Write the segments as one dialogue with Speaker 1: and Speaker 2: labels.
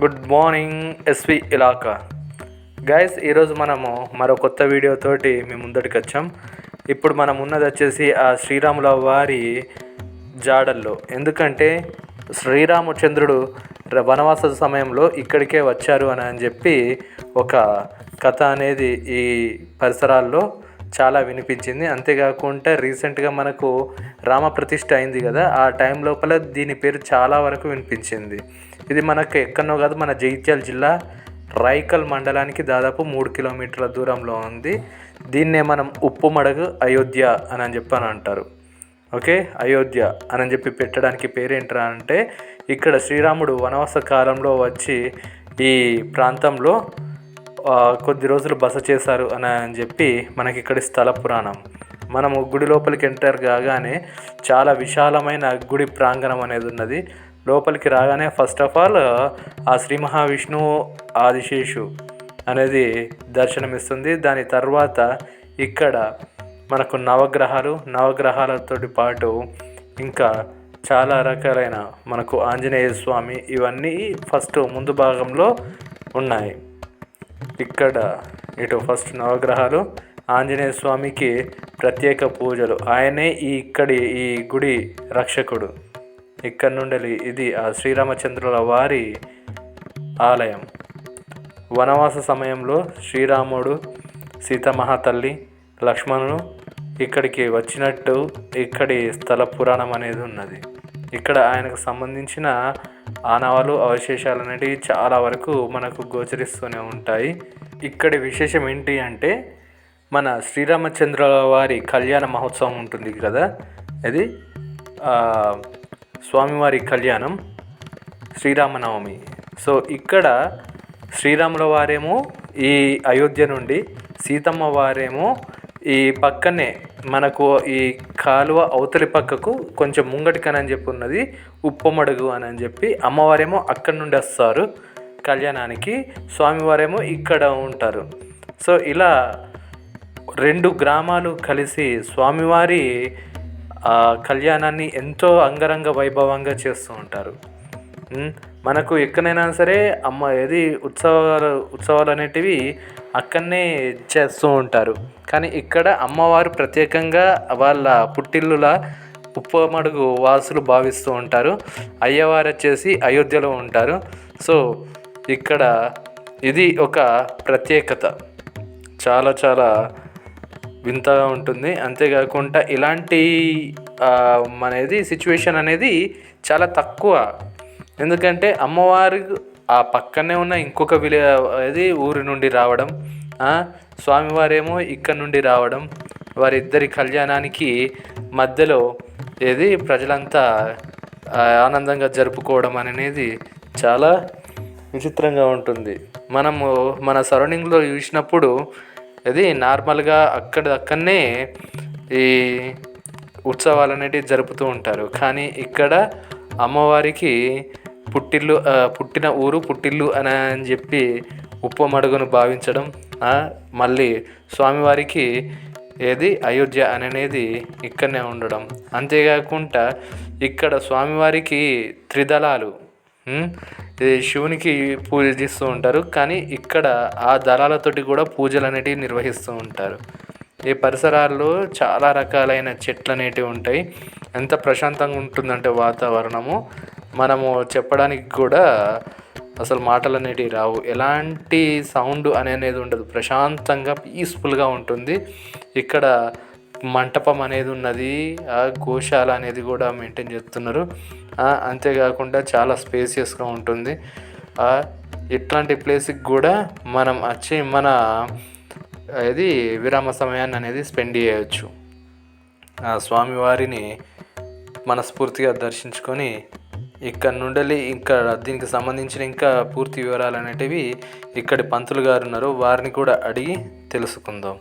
Speaker 1: Good morning ఎస్వి ఇలాకా guys ఈరోజు మనము మరో కొత్త వీడియోతోటి మేము ముందటికి వచ్చాం. ఇప్పుడు మనం ఉన్నది వచ్చేసి ఆ శ్రీరాముల వారి జాడల్లో. ఎందుకంటే శ్రీరామచంద్రుడు వనవాస సమయంలో ఇక్కడికే వచ్చారు అని అని చెప్పి ఒక కథ అనేది ఈ పరిసరాల్లో చాలా వినిపించింది. అంతేకాకుండా రీసెంట్గా మనకు రామప్రతిష్ఠ అయింది కదా ఆ టైం లోపల దీని పేరు చాలా వరకు వినిపించింది. ఇది మనకు ఎక్కడనో కాదు మన జగిత్యాల జిల్లా రైకల్ మండలానికి దాదాపు మూడు కిలోమీటర్ల దూరంలో ఉంది. దీన్నే మనం ఉప్పు మడగు అయోధ్య అని అని చెప్పి అని అంటారు. ఓకే? అయోధ్య అని చెప్పి పెట్టడానికి పేరేంట్రా అంటే ఇక్కడ శ్రీరాముడు వనవాస కాలంలో వచ్చి ఈ ప్రాంతంలో కొద్ది రోజులు బస చేశారు అని అని చెప్పి మనకి ఇక్కడ స్థల పురాణం. మనము గుడి లోపలికి ఎంటర్ కాగానే చాలా విశాలమైన గుడి ప్రాంగణం అనేది ఉన్నది. లోపలికి రాగానే ఫస్ట్ ఆఫ్ ఆల్ ఆ శ్రీ మహావిష్ణువు ఆదిశేషు అనేది దర్శనమిస్తుంది. దాని తర్వాత ఇక్కడ మనకు నవగ్రహాలు నవగ్రహాలతో పాటు ఇంకా చాలా రకాలైన మనకు ఆంజనేయ స్వామి ఇవన్నీ ఫస్ట్ ముందు భాగంలో ఉన్నాయి. ఇక్కడ ఇటు ఫస్ట్ నవగ్రహాలు. ఆంజనేయ స్వామికి ప్రత్యేక పూజలు. ఆయనే ఈ ఇక్కడి ఈ గుడి రక్షకుడు. ఇక్కడ నుండి ఇది ఆ శ్రీరామచంద్రుల వారి ఆలయం. వనవాస సమయంలో శ్రీరాముడు సీతమహాతల్లి లక్ష్మణుడు ఇక్కడికి వచ్చినట్టు ఇక్కడి స్థల పురాణం అనేది ఉన్నది. ఇక్కడ ఆయనకు సంబంధించిన ఆనవాలు అవశేషాలు అనేటివి చాలా వరకు మనకు గోచరిస్తూనే ఉంటాయి. ఇక్కడి విశేషం ఏంటి అంటే మన శ్రీరామచంద్ర వారి కళ్యాణ మహోత్సవం ఉంటుంది కదా? అది స్వామివారి కళ్యాణం శ్రీరామనవమి. సో ఇక్కడ శ్రీరాముల వారేమో ఈ అయోధ్య నుండి సీతమ్మ వారేమో ఈ పక్కనే మనకు ఈ కాలువ అవతలి పక్కకు కొంచెం ముంగటికని చెప్పి ఉన్నది ఉప్పమడుగు అని అని చెప్పి అమ్మవారేమో అక్కడి నుండి వస్తారు కళ్యాణానికి స్వామివారేమో ఇక్కడ ఉంటారు. సో ఇలా రెండు గ్రామాలు కలిసి స్వామివారి కళ్యాణాన్ని ఎంతో అంగరంగ వైభవంగా చేస్తూ ఉంటారు. మనకు ఎక్కడైనా సరే అమ్మ ఏది ఉత్సవాలు ఉత్సవాలు అనేటివి అక్కడనే చేస్తూ ఉంటారు. కానీ ఇక్కడ అమ్మవారు ప్రత్యేకంగా వాళ్ళ పుట్టిల్లుల ఉప్పమడుగు వాసులు భావిస్తూ ఉంటారు. అయ్యవారు వచ్చేసి అయోధ్యలో ఉంటారు. సో ఇక్కడ ఇది ఒక ప్రత్యేకత. చాలా చాలా వింతగా ఉంటుంది. అంతేకాకుండా ఇలాంటి అనేది సిచ్యువేషన్ అనేది చాలా తక్కువ. ఎందుకంటే అమ్మవారు ఆ పక్కనే ఉన్న ఇంకొక విలే అది ఊరి నుండి రావడం స్వామివారేమో ఇక్కడ నుండి రావడం వారిద్దరి కళ్యాణానికి మధ్యలో ఏది ప్రజలంతా ఆనందంగా జరుపుకోవడం అనేది చాలా విచిత్రంగా ఉంటుంది. మనము మన సరౌండింగ్లో చూసినప్పుడు అది నార్మల్గా అక్కడ అక్కడనే ఈ ఉత్సవాలు అనేటివి జరుపుతూ ఉంటారు. కానీ ఇక్కడ అమ్మవారికి పుట్టిల్లు పుట్టిన ఊరు పుట్టిల్లు అని అని చెప్పి ఉప్పమడుగును భావించడం మళ్ళీ స్వామివారికి ఏది? అయోధ్య అని అనేది ఇక్కడనే ఉండడం. అంతేకాకుండా ఇక్కడ స్వామివారికి త్రిదళాలు ఉమ్, ఇది శివునికి పూజిస్తూ ఉంటారు. కానీ ఇక్కడ ఆ దళాలతోటి కూడా పూజలు అనేటివి నిర్వహిస్తూ ఉంటారు. ఈ పరిసరాల్లో చాలా రకాలైన చెట్లు అనేటివి ఉంటాయి. ఎంత ప్రశాంతంగా ఉంటుందంటే వాతావరణము. మనము చెప్పడానికి కూడా అసలు మాటలు అనేటివి రావు. ఎలాంటి సౌండ్ అనేది ఉండదు. ప్రశాంతంగా పీస్ఫుల్గా ఉంటుంది. ఇక్కడ మంటపం అనేది ఉన్నది. ఆ గోశాల అనేది కూడా మెయింటైన్ చేస్తున్నారు. అంతేకాకుండా చాలా స్పేసియస్గా ఉంటుంది. ఇట్లాంటి ప్లేస్కి కూడా మనం వచ్చి మన ఇది విరామ సమయాన్ని అనేది స్పెండ్ చేయవచ్చు ఆ స్వామివారిని మనస్ఫూర్తిగా దర్శించుకొని ఇక్కడ నుండి ఇంకా దీనికి సంబంధించిన ఇంకా పూర్తి వివరాలు అనేటివి ఇక్కడి పంతులు గారు ఉన్నారు. వారిని కూడా అడిగి తెలుసుకుందాం.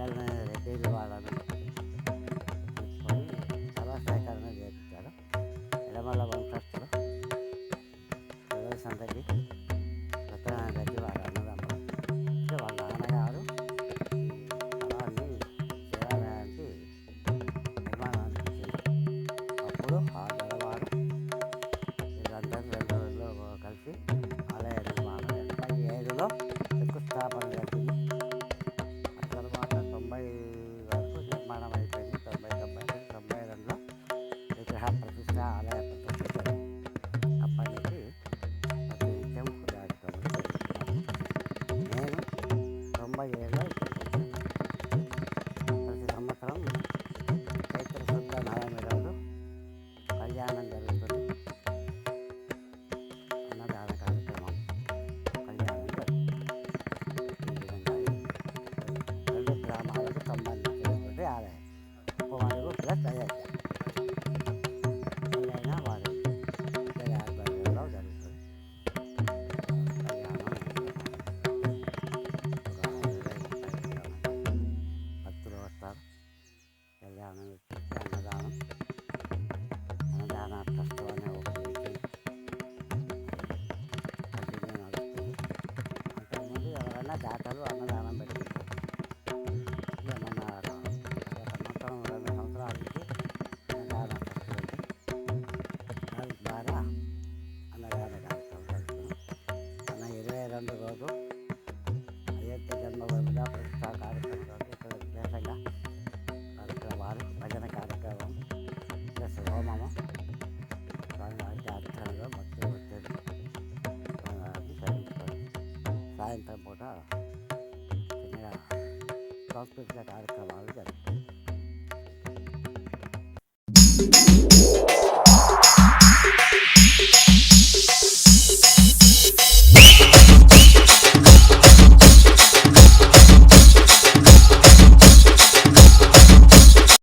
Speaker 2: రకాలైన రెడ్డీలు వాళ్ళను తీసుకొని సభా సహకారం చేపించారు. ఎడమల్ల వంశస్థులు. ప్రవేశంతకి มาแย่เล kalkıp zarar kalan